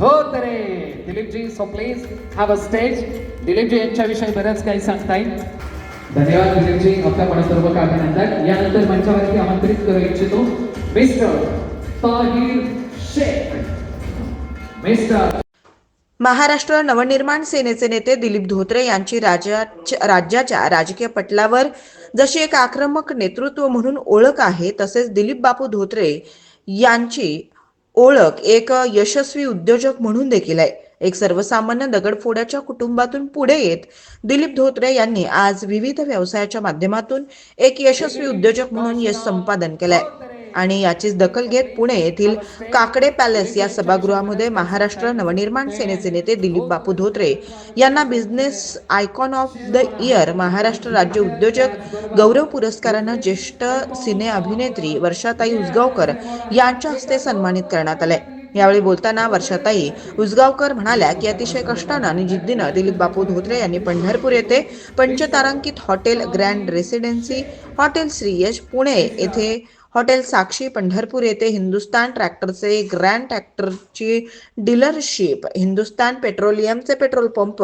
Dhotre Dilip ji so please have a stage Dilip ji यांच्याविषयी बरंच काही सांगता येईल धन्यवाद दिलीपजी. आपल्या मनपूर्वक अभिनंदन. यानंतर मंचावरती आमंत्रित करू इच्छितो मिस्टर ताहिर शेख. मिस्टर महाराष्ट्र नवनिर्माण सेनेचे नेते दिलीप धोत्रे यांची राज्याच्या राज्याच्या राजकीय पटलावर जशी एक आक्रमक नेतृत्व म्हणून ओळख आहे तसेच दिलीप बापू धोत्रे यांची ओळख एक यशस्वी उद्योजक म्हणून देखील आहे. एक सर्वसामान्य दगडफोड्याच्या कुटुंबातून पुढे येत दिलीप धोत्रे यांनी आज विविध व्यवसायाच्या माध्यमातून एक यशस्वी उद्योजक म्हणून यश संपादन केलंय. आणि याचीच दखल घेत पुणे येथील काकडे पॅलेस या सभागृहामध्ये महाराष्ट्र नवनिर्माण सेनेचे नेते दिलीप बापू धोत्रे यांना business icon of the year Maharashtra राज्य उद्योजक गौरव पुरस्कारानं ज्येष्ठ सिने अभिनेत्री वर्षाताई उसगावकर यांच्या हस्ते सन्मानित करण्यात आले यावेळी बोलताना वर्षाताई उसगावकर म्हणाल्या की अतिशय कष्टानं आणि जिद्दीनं दिलीप बापू धोत्रे यांनी पंढरपूर येथे पंचतारांकित hotel grand residency hotel Shreeyash Pune येथे हॉटेल साक्षी पंढरपूर येथे हिंदुस्तान ट्रॅक्टरचे ग्रँड ट्रॅक्टरची dealership. Hindustan पेट्रोलियमचे petrol pump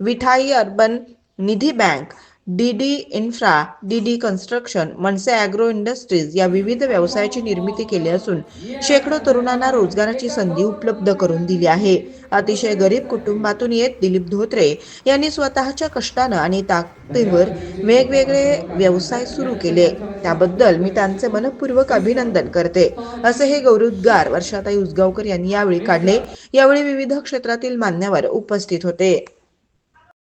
Vithai urban Nidhi bank D D infra D D construction Manase agro industries या विविध व्यवसायाची निर्मिती केली असून शेकडो तरुणांना रोजगाराची संधी उपलब्ध करून दिली आहे. अतिशय गरीब कुटुंबातून येत दिलीप धोत्रे यांनी स्वतःच्या कष्टानं आणि ताकदीवर वेगवेगळे व्यवसाय सुरू केले. त्याबद्दल मी त्यांचे मनपूर्वक अभिनंदन करते. असे हे गौरवोद्गार वर्षाताई उसगावकर यांनी यावेळी काढले. यावेळी विविध क्षेत्रातील मान्यवर उपस्थित होते.